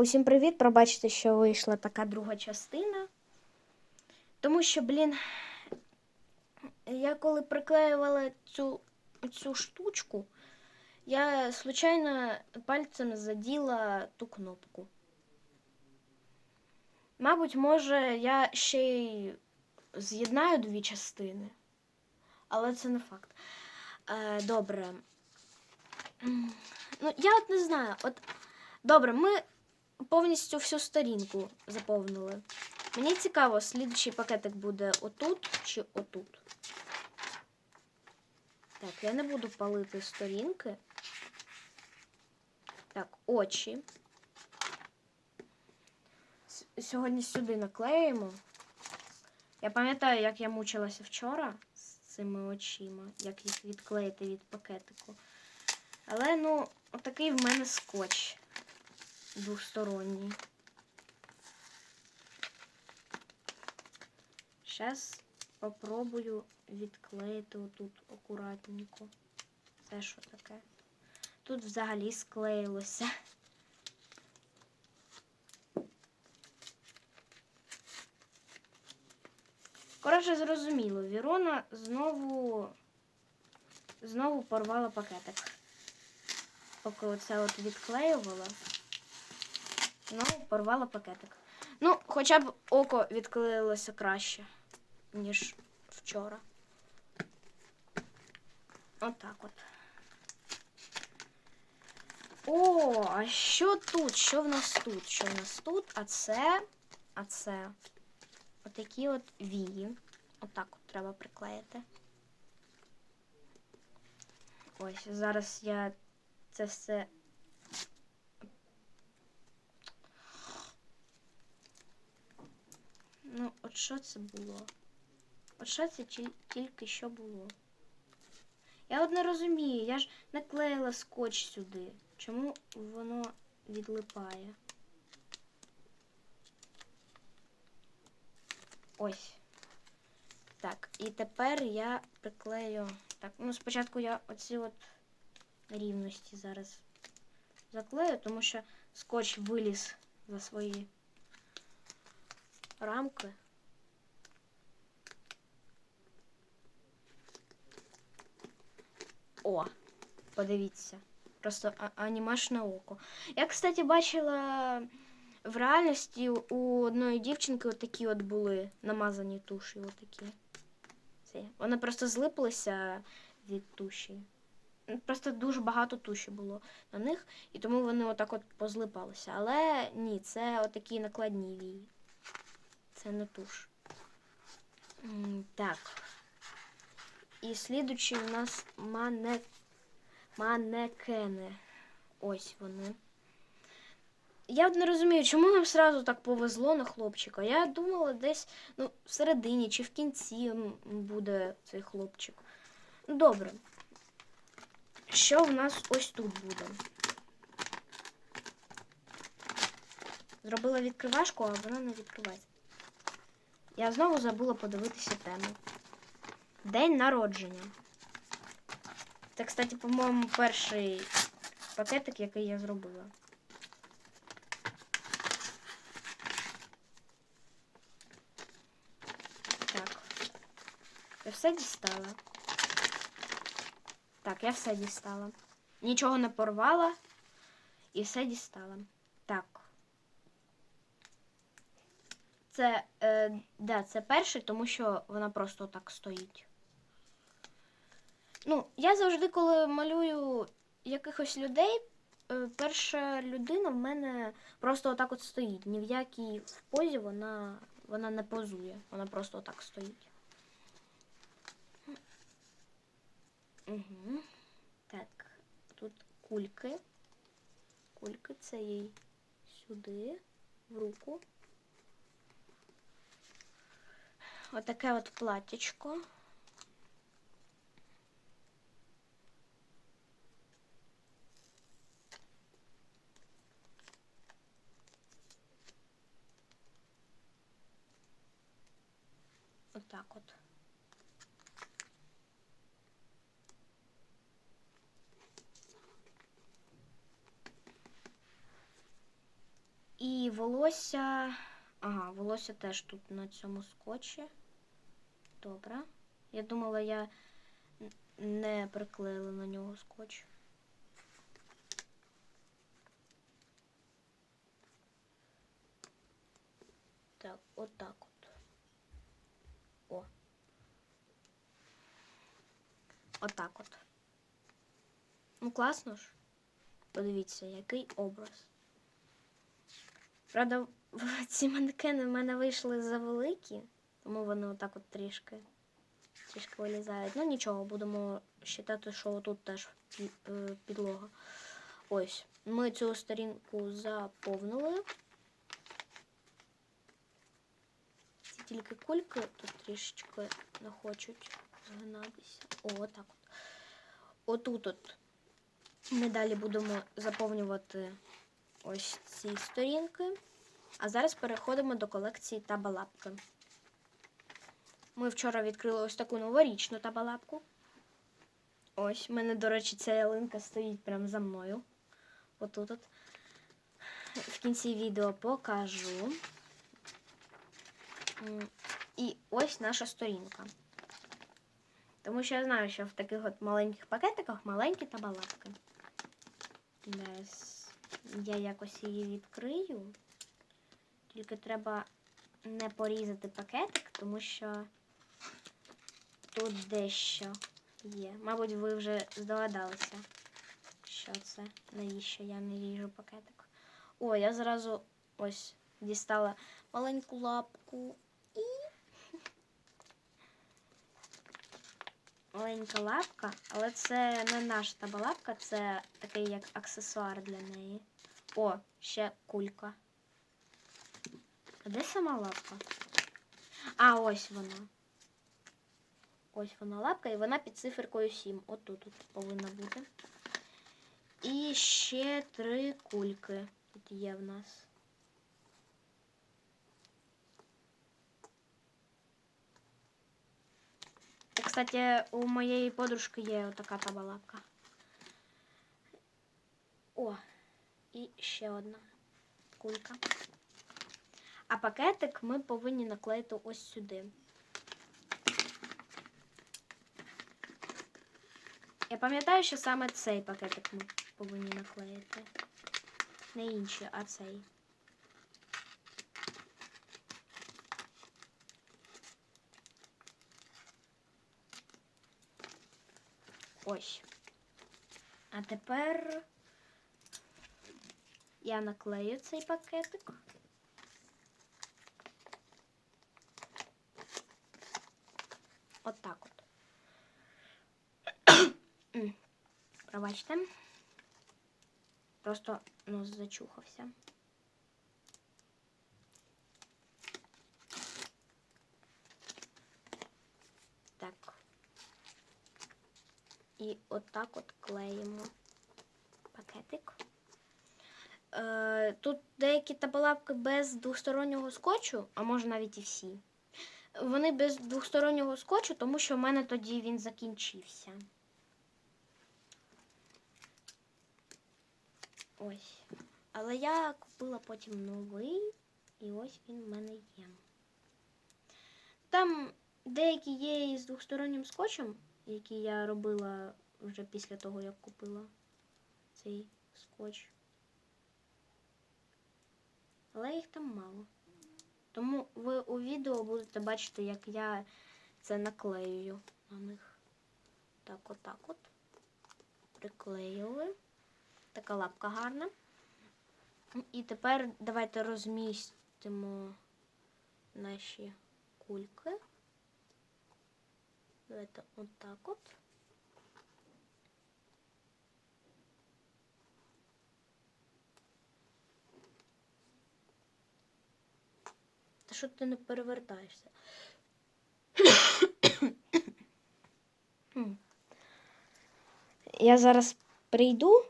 Усім привіт! Пробачте, що вийшла така друга частина. Тому що, блін, я коли приклеювала цю, цю штучку, я случайно пальцем заділа ту кнопку. Мабуть, може, я ще й з'єднаю дві частини, але це не факт. Е, добре. Ну, я от не знаю. От добре, ми повністю всю сторінку заповнили. Мені цікаво, слідчий пакетик буде отут чи отут. Так, я не буду палити сторінки. Так, очі. Сьогодні сюди наклеїмо. Я пам'ятаю, як я мучилася вчора з цими очима, як їх відклеїти від пакетику. Але, ну, отакий в мене скотч двосторонній. Зараз попробую відклеїти отут акуратненько. Це що таке? Тут взагалі склеїлося. Коротше, зрозуміло, Вірона знову знову порвала пакетик. Поки оце от відклеювала. Знову порвала пакетик. Ну, хоча б око відклеїлося краще, ніж вчора. Отак от. О, а що тут? Що в нас тут? Що в нас тут? А це. А це. Отакі от вії. Отак от треба приклеїти. Ось, зараз я це все. Ну, от що це було? От що це тільки що було? Я от не розумію, я ж наклеїла скотч сюди. Чому воно відлипає? Ось. Так, і тепер я приклею. Так, ну спочатку я оці от рівності зараз заклею, тому що скотч виліз за свої рамки. О, подивіться. Просто а- анімашне око. Я, кстати, бачила в реальності у одної дівчинки отакі от були намазані туші. Отакі. Вони просто злиплися від туші. Просто дуже багато туші було на них, і тому вони отак от позлипалися. Але ні, це отакі накладні вії. Це не туш. Так. І слідучий у нас мане... манекени. Ось вони. Я не розумію, чому нам сразу так повезло на хлопчика. Я думала, десь ну, всередині чи в кінці буде цей хлопчик. Добре. Що в нас ось тут буде? Зробила відкривашку, а вона не відкривається. Я знову забула подивитися тему. День народження. Це, кстати, по-моєму, перший пакетик, який я зробила. Так. Я все дістала. Так, я все дістала. Нічого не порвала і все дістала. Так. Це, е, да, це перший, тому що вона просто так стоїть. Ну, я завжди, коли малюю якихось людей, е, перша людина в мене просто отак от стоїть. Ні в якій в позі вона, вона не позує. Вона просто отак стоїть. Угу. Так, тут кульки. Кульки це їй сюди, в руку. Отаке от платічко. Отак от. І волосся. Ага, волосся теж тут на цьому скотчі. Добре. Я думала, я не приклеїла на нього скотч. Так, отак от. О. Отак от. Ну, класно ж. Подивіться, який образ. Правда, ці манекени в мене вийшли завеликі, тому вони отак от трішки, трішки вилізають. Ну нічого, будемо вважати, що тут теж е, підлога. Ось, ми цю сторінку заповнили. Ці тільки кульки тут трішечки не хочуть згинатися. О, отак от. Отут от ми далі будемо заповнювати ось ці сторінки. А зараз переходимо до колекції табалапки. Ми вчора відкрили ось таку новорічну табалапку. Ось, в мене, до речі, ця ялинка стоїть прямо за мною. Отут. От. В кінці відео покажу. І ось наша сторінка. Тому що я знаю, що в таких от маленьких пакетиках маленькі табалапки. Зараз я якось її відкрию. Тільки треба не порізати пакетик, тому що тут дещо є. Мабуть, ви вже здогадалися, що це, навіщо я не ріжу пакетик. О, я зразу ось дістала маленьку лапку і. Маленька лапка, але це не наша табалапка, це такий як аксесуар для неї. О, ще кулька. А де сама лапка? А, ось вона. Ось вона лапка, і вона під циферкою 7. Отут тут повинна бути. І ще три кульки тут є в нас. І, Кстати, у моєї подружки є отака табалапка. О, і ще одна кулька. А пакетик ми повинні наклеїти ось сюди. Я пам'ятаю, що саме цей пакетик ми повинні наклеїти. Не інший, а цей. Ось. А тепер я наклею цей пакетик. Отак от. Пробачте. Просто нос зачухався. Так. І отак от клеїмо пакетик. Е, тут деякі табалапки без двостороннього скотчу, а може навіть і всі. Вони без двостороннього скотчу, тому що в мене тоді він закінчився. Ось. Але я купила потім новий, і ось він в мене є. Там деякі є із двостороннім скотчем, які я робила вже після того, як купила цей скотч. Але їх там мало. Тому ви у відео будете бачити, як я це наклеюю на них. Так, отак от. Приклеїли. Така лапка гарна. І тепер давайте розмістимо наші кульки. Давайте отак от. Та що ти не перевертаєшся? Я зараз прийду,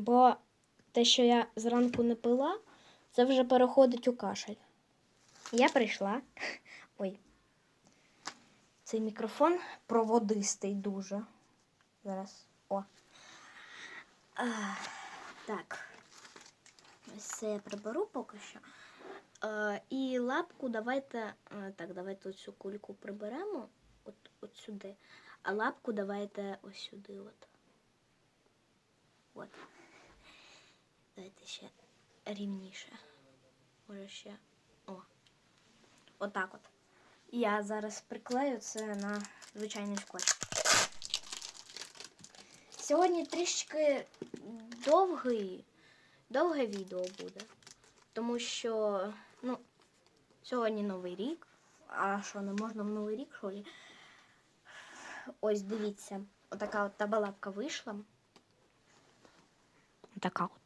бо те, що я зранку не пила, це вже переходить у кашель. Я прийшла. Ой. Цей мікрофон проводистий дуже. Зараз. О. А, так. Це я приберу поки що. Е, і лапку давайте. е, так, давайте оцю кульку приберемо от, от сюди. А лапку давайте ось сюди. От. От. Давайте ще рівніше. Може ще. О. Отак от. Я зараз приклею це на звичайний скотч. Сьогодні трішки довгий, довге відео буде. Тому що, ну, сьогодні Новий рік. А що, не можна в Новий рік, що лі? Ось дивіться, отака от табалапка вийшла. Така от.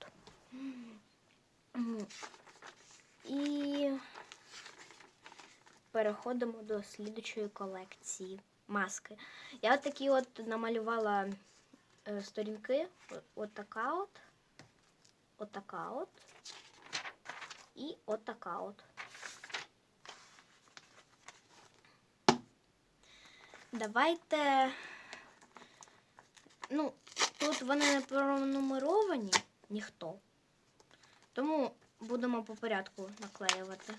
І переходимо до слідучої колекції маски. Я от такі от намалювала е, сторінки. От така от. От от. І от от. Давайте. Ну, тут вони не пронумеровані ніхто. Тому будемо по порядку наклеювати.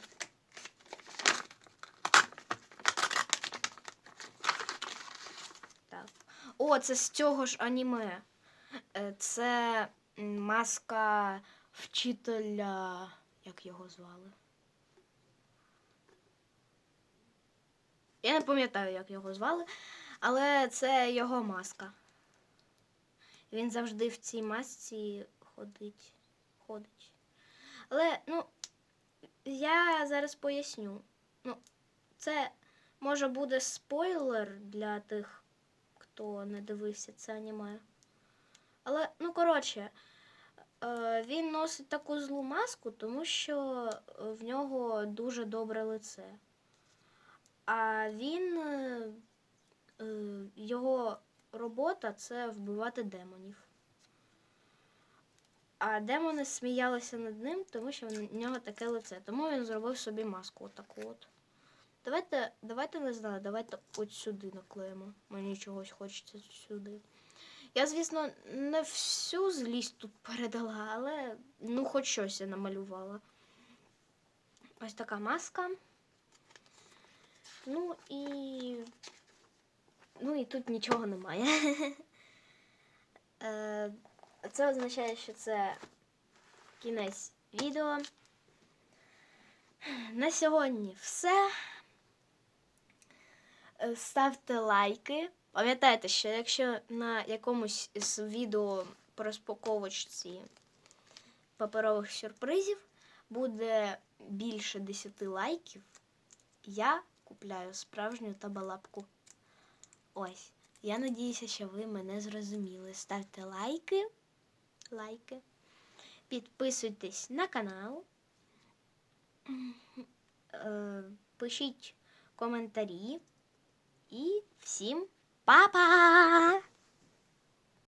Так. О, це з цього ж аніме. Е, Це маска вчителя. Як його звали? Я не пам'ятаю, як його звали, але це його маска. Він завжди в цій масці ходить. ходить. Але, ну, я зараз поясню. Ну, це може буде спойлер для тих, хто не дивився це аніме. Але, ну, коротше, е, він носить таку злу маску, тому що в нього дуже добре лице. А він, е, е, його робота це вбивати демонів. А демони сміялися над ним, тому що в нього таке лице. Тому він зробив собі маску отаку от. Давайте, давайте не знаю, давайте от сюди наклеїмо. Мені чогось хочеться сюди. Я, звісно, не всю злість тут передала, але ну хоч щось я намалювала. Ось така маска. Ну і. Ну і тут нічого немає. Це означає, що це кінець відео. На сьогодні все. Ставте лайки. Пам'ятайте, що якщо на якомусь з відео по розпаковочці паперових сюрпризів буде більше 10 лайків, я купляю справжню табалапку. Ось. Я надіюся, що ви мене зрозуміли. Ставте лайки. Лайки. Підписуйтесь на канал. Е, Пишіть коментарі. І всім па-па!